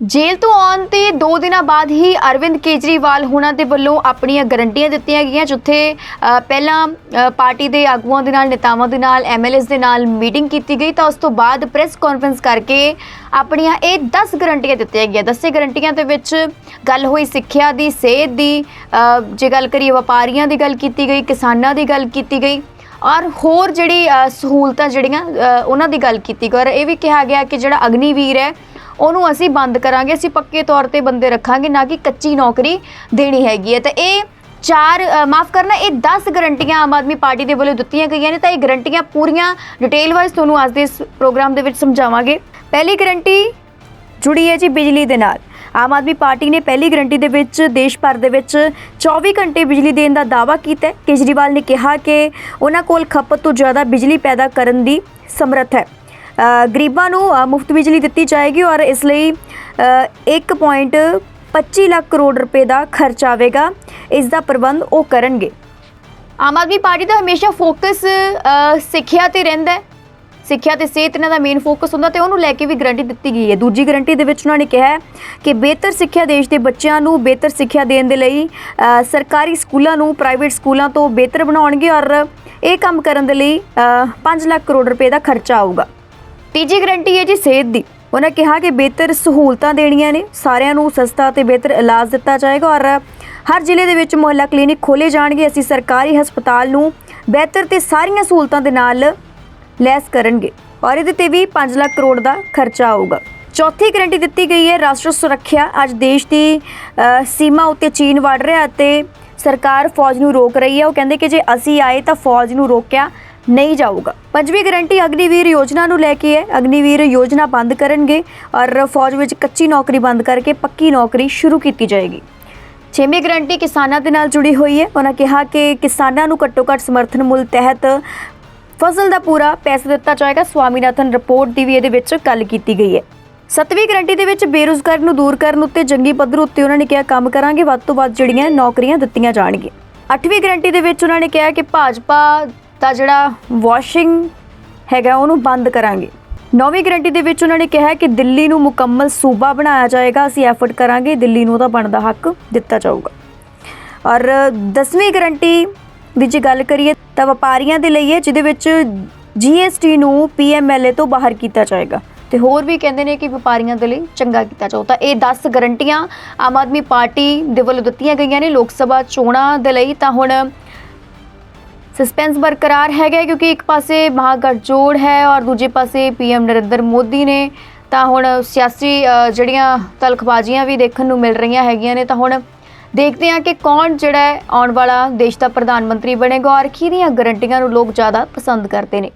ਜੇਲ੍ਹ ਤੋਂ ਆਉਣ ਤੇ 2 ਦਿਨਾਂ ਬਾਅਦ ਹੀ ਅਰਵਿੰਦ ਕੇਜਰੀਵਾਲ ਹੁਣਾਂ ਦੇ ਵੱਲੋਂ ਆਪਣੀਆਂ ਗਰੰਟੀਆਂ ਦਿੱਤੀਆਂ ਗਈਆਂ, ਜਿੱਥੇ ਪਹਿਲਾਂ ਪਾਰਟੀ ਦੇ ਆਗੂਆਂ ਦੇ ਨਾਲ, ਨੇਤਾਵਾਂ ਦੇ ਨਾਲ ਐਮਐਲਏਸ ਦੇ ਨਾਲ ਮੀਟਿੰਗ ਕੀਤੀ ਗਈ ਤਾਂ ਉਸ ਤੋਂ ਬਾਅਦ ਪ੍ਰੈਸ ਕਾਨਫਰੰਸ ਕਰਕੇ ਆਪਣੀਆਂ ਇਹ 10 ਗਰੰਟੀਆਂ ਦਿੱਤੀਆਂ ਗਈਆਂ। 10 ਗਰੰਟੀਆਂ ਦੇ ਵਿੱਚ ਗੱਲ ਹੋਈ ਸਿੱਖਿਆ ਦੀ, ਸਿਹਤ ਦੀ ਜੇ ਗੱਲ ਕਰੀਏ ਵਪਾਰੀਆਂ ਦੀ ਗੱਲ ਕੀਤੀ ਗਈ, ਕਿਸਾਨਾਂ ਦੀ ਗੱਲ ਕੀਤੀ ਗਈ, ਔਰ ਹੋਰ ਜਿਹੜੀ ਸਹੂਲਤਾਂ ਜਿਹੜੀਆਂ ਉਹਨਾਂ ਦੀ ਗੱਲ ਕੀਤੀ ਗਈ। ਔਰ ਇਹ ਵੀ ਕਿਹਾ ਗਿਆ ਕਿ ਜਿਹੜਾ ਅਗਨੀਵੀਰ ਹੈ ਉਹਨੂੰ ਅਸੀਂ ਬੰਦ ਕਰਾਂਗੇ, ਅਸੀਂ ਪੱਕੇ ਤੌਰ ਤੇ ਬੰਦੇ ਰੱਖਾਂਗੇ, ਨਾ ਕਿ ਕੱਚੀ ਨੌਕਰੀ ਦੇਣੀ ਹੈਗੀ ਹੈ। ਤਾਂ ਇਹ ਚਾਰ ਮਾਫ ਕਰਨਾ, ਇਹ 10 ਗਰੰਟੀਆਂ ਆਮ ਆਦਮੀ ਪਾਰਟੀ ਦੇ ਵੱਲੋਂ ਦਿੱਤੀਆਂ ਗਈਆਂ ਨੇ, ਤਾਂ ਇਹ ਗਰੰਟੀਆਂ ਪੂਰੀਆਂ ਡਿਟੇਲ ਵਾਈਜ਼ ਤੁਹਾਨੂੰ ਅੱਜ ਦੇ ਇਸ ਪ੍ਰੋਗਰਾਮ ਦੇ ਵਿੱਚ ਸਮਝਾਵਾਂਗੇ। ਪਹਿਲੀ ਗਰੰਟੀ ਜੁੜੀ ਹੈ ਜੀ ਬਿਜਲੀ ਦੇ ਨਾਲ। ਆਮ ਆਦਮੀ ਪਾਰਟੀ ਨੇ ਪਹਿਲੀ ਗਰੰਟੀ ਦੇ ਵਿੱਚ ਦੇਸ਼ ਭਰ ਦੇ ਵਿੱਚ 24 ਘੰਟੇ ਬਿਜਲੀ ਦੇਣ ਦਾ ਦਾਅਵਾ ਕੀਤਾ ਹੈ। ਕੇਜਰੀਵਾਲ ਨੇ ਕਿਹਾ ਕਿ ਉਹਨਾਂ ਕੋਲ ਖਪਤ ਤੋਂ ਜ਼ਿਆਦਾ ਬਿਜਲੀ ਪੈਦਾ ਕਰਨ ਦੀ ਸਮਰੱਥ ਹੈ। ਗਰੀਬਾਂ ਨੂੰ ਮੁਫਤ ਬਿਜਲੀ ਦਿੱਤੀ ਜਾਏਗੀ ਔਰ ਇਸ ਲਈ ਅ, 1.25 ਲੱਖ ਕਰੋੜ ਰੁਪਏ ਦਾ ਖਰਚ ਆਵੇਗਾ। ਇਸ ਦਾ ਪ੍ਰਬੰਧ ਉਹ ਕਰਨਗੇ। ਆਮ ਆਦਮੀ ਪਾਰਟੀ ਦਾ ਹਮੇਸ਼ਾ ਫੋਕਸ ਸਿੱਖਿਆ ਤੇ ਰਹਿੰਦਾ ਹੈ। ਸਿੱਖਿਆ ਤੇ ਸਿਹਤ ਇਹਨਾਂ ਦਾ ਮੇਨ ਫੋਕਸ ਹੁੰਦਾ ਤੇ ਉਹਨੂੰ ਲੈ ਕੇ ਵੀ ਗਰੰਟੀ ਦਿੱਤੀ ਗਈ ਹੈ। ਦੂਜੀ ਗਰੰਟੀ ਦੇ ਵਿੱਚ ਉਹਨਾਂ ਨੇ ਕਿਹਾ ਹੈ ਕਿ ਬਿਹਤਰ ਸਿੱਖਿਆ ਦੇਸ਼ ਦੇ ਬੱਚਿਆਂ ਨੂੰ ਬਿਹਤਰ ਸਿੱਖਿਆ ਦੇਣ ਦੇ ਲਈ ਸਰਕਾਰੀ ਸਕੂਲਾਂ ਨੂੰ ਪ੍ਰਾਈਵੇਟ ਸਕੂਲਾਂ ਤੋਂ ਬਿਹਤਰ ਬਣਾਉਣਗੇ ਔਰ ਇਹ ਕੰਮ ਕਰਨ ਦੇ ਲਈ 5 ਲੱਖ ਕਰੋੜ ਰੁਪਏ ਦਾ ਖਰਚਾ ਆਊਗਾ। ਤੀਜੀ ਗਰੰਟੀ ਹੈ ਜੀ ਸਿਹਤ ਦੀ। ਉਹਨਾਂ ਕਿਹਾ ਕਿ ਬਿਹਤਰ ਸਹੂਲਤਾਂ ਦੇਣੀਆਂ ਨੇ, ਸਾਰਿਆਂ ਨੂੰ ਸਸਤਾ ਤੇ ਬਿਹਤਰ ਇਲਾਜ ਦਿੱਤਾ ਜਾਏਗਾ ਔਰ ਹਰ ਜ਼ਿਲ੍ਹੇ ਦੇ ਵਿੱਚ ਮੁਹੱਲਾ ਕਲੀਨਿਕ ਖੋਲੇ ਜਾਣਗੇ। ਅਸੀਂ ਸਰਕਾਰੀ ਹਸਪਤਾਲ ਨੂੰ ਬਿਹਤਰ ਤੇ ਸਾਰੀਆਂ ਸਹੂਲਤਾਂ ਦੇ ਨਾਲ ਲੈਸ ਕਰਨਗੇ ਔਰ ਇਹਦੇ ਤੇ ਵੀ 5 ਲੱਖ ਕਰੋੜ ਦਾ ਖਰਚਾ ਆਊਗਾ। ਚੌਥੀ ਗਰੰਟੀ ਦਿੱਤੀ ਗਈ ਹੈ, ਰਾਸ਼ਟਰ ਸੁਰੱਖਿਆ। ਅੱਜ ਦੇਸ਼ ਦੀ ਸੀਮਾ ਉੱਤੇ ਚੀਨ ਵੜ ਰਿਹਾ ਅਤੇ ਸਰਕਾਰ ਫੌਜ ਨੂੰ ਰੋਕ ਰਹੀ ਹੈ। ਉਹ ਕਹਿੰਦੇ ਕਿ ਜੇ ਅਸੀਂ ਆਏ ਤਾਂ ਫੌਜ ਨੂੰ ਰੋਕਿਆ। ਨਹੀਂ ਜਾਊਗਾ। ਪੰਜਵੀਂ ਗਰੰਟੀ ਅਗਨੀਵੀਰ ਯੋਜਨਾ ਨੂੰ ਲੈ ਕੇ ਹੈ। ਅਗਨੀਵੀਰ ਯੋਜਨਾ ਬੰਦ ਕਰਨਗੇ ਔਰ ਫੌਜ ਵਿੱਚ ਕੱਚੀ ਨੌਕਰੀ ਬੰਦ ਕਰਕੇ ਪੱਕੀ ਨੌਕਰੀ ਸ਼ੁਰੂ ਕੀਤੀ ਜਾਏਗੀ। ਛੇਵੀਂ ਗਰੰਟੀ ਕਿਸਾਨਾਂ ਦੇ ਨਾਲ ਜੁੜੀ ਹੋਈ ਹੈ। ਉਹਨਾਂ ਕਿਹਾ ਕਿ ਕਿਸਾਨਾਂ ਨੂੰ ਘੱਟੋ ਘੱਟ ਸਮਰਥਨ ਮੁੱਲ ਤਹਿਤ ਫਸਲ ਦਾ ਪੂਰਾ ਪੈਸਾ ਦਿੱਤਾ ਜਾਏਗਾ। ਸਵਾਮੀਨਾਥਨ ਰਿਪੋਰਟ ਦੀ ਵੀ ਇਹਦੇ ਵਿੱਚ ਗੱਲ ਕੀਤੀ ਗਈ ਹੈ। ਸੱਤਵੀਂ ਗਰੰਟੀ ਦੇ ਵਿੱਚ ਬੇਰੁਜ਼ਗਾਰੀ ਨੂੰ ਦੂਰ ਕਰਨ ਉੱਤੇ ਜੰਗੀ ਪੱਧਰ ਉੱਤੇ ਉਹਨਾਂ ਨੇ ਕਿਹਾ, ਕੰਮ ਕਰਾਂਗੇ, ਵੱਧ ਤੋਂ ਵੱਧ ਜਿਹੜੀਆਂ ਨੌਕਰੀਆਂ ਦਿੱਤੀਆਂ ਜਾਣਗੀਆਂ। ਅੱਠਵੀਂ ਗਰੰਟੀ ਦੇ ਵਿੱਚ ਉਹਨਾਂ ਨੇ ਕਿਹਾ ਕਿ ਭਾਜਪਾ ਤਾਂ ਜਿਹੜਾ ਵਾਸ਼ਿੰਗ ਹੈਗਾ, ਉਹਨੂੰ ਬੰਦ ਕਰਾਂਗੇ। ਨੌਵੀਂ ਗਰੰਟੀ ਦੇ ਵਿੱਚ ਉਹਨਾਂ ਨੇ ਕਿਹਾ ਕਿ ਦਿੱਲੀ ਨੂੰ ਮੁਕੰਮਲ ਸੂਬਾ ਬਣਾਇਆ ਜਾਏਗਾ। ਅਸੀਂ ਐਫਰਟ ਕਰਾਂਗੇ, ਦਿੱਲੀ ਨੂੰ ਉਹਦਾ ਬਣਦਾ ਹੱਕ ਦਿੱਤਾ ਜਾਊਗਾ। ਔਰ 10ਵੀਂ ਗਰੰਟੀ ਦੀ ਜੇ ਗੱਲ ਕਰੀਏ, ਤਾਂ ਵਪਾਰੀਆਂ ਦੇ ਲਈ ਹੈ, ਜਿਹਦੇ ਵਿੱਚ ਜੀਐਸਟੀ ਨੂੰ ਪੀਐਮਐਲਏ ਤੋਂ ਬਾਹਰ ਕੀਤਾ ਜਾਏਗਾ। ਤੇ ਹੋਰ ਵੀ ਕਹਿੰਦੇ ਨੇ ਕਿ ਵਪਾਰੀਆਂ ਦੇ ਲਈ ਚੰਗਾ ਕੀਤਾ ਜਾਊ। ਤਾਂ ਇਹ 10 ਗਰੰਟੀਆਂ ਆਮ ਆਦਮੀ ਪਾਰਟੀ ਦੇ ਵੱਲੋਂ ਦਿੱਤੀਆਂ ਗਈਆਂ ਨੇ। ਲੋਕ ਸਭਾ ਚੋਣਾਂ ਦੇ ਲਈ ਤਾਂ ਹੁਣ ਸਸਪੈਂਸ ਬਰਕਰਾਰ ਹੈਗਾ ਕਿਉਂਕਿ ਇੱਕ ਪਾਸੇ ਮਹਾਗਠਜੋੜ ਹੈ ਔਰ ਦੂਜੇ ਪਾਸੇ ਪੀਐਮ ਨਰਿੰਦਰ ਮੋਦੀ ਨੇ। ਤਾਂ ਹੁਣ ਸਿਆਸੀ ਜਿਹੜੀਆਂ ਤਲਖਬਾਜ਼ੀਆਂ ਵੀ ਦੇਖਣ ਨੂੰ ਮਿਲ ਰਹੀਆਂ ਹੈਗੀਆਂ ਨੇ, ਤਾਂ ਹੁਣ ਦੇਖਦੇ ਹਾਂ ਕਿ ਕੌਣ ਜਿਹੜਾ ਆਉਣ ਵਾਲਾ ਦੇਸ਼ ਦਾ ਪ੍ਰਧਾਨ ਮੰਤਰੀ ਬਣੇਗਾ ਔਰ ਕਿਹਦੀਆਂ ਗਰੰਟੀਆਂ ਨੂੰ ਲੋਕ ਜ਼ਿਆਦਾ ਪਸੰਦ ਕਰਦੇ ਨੇ।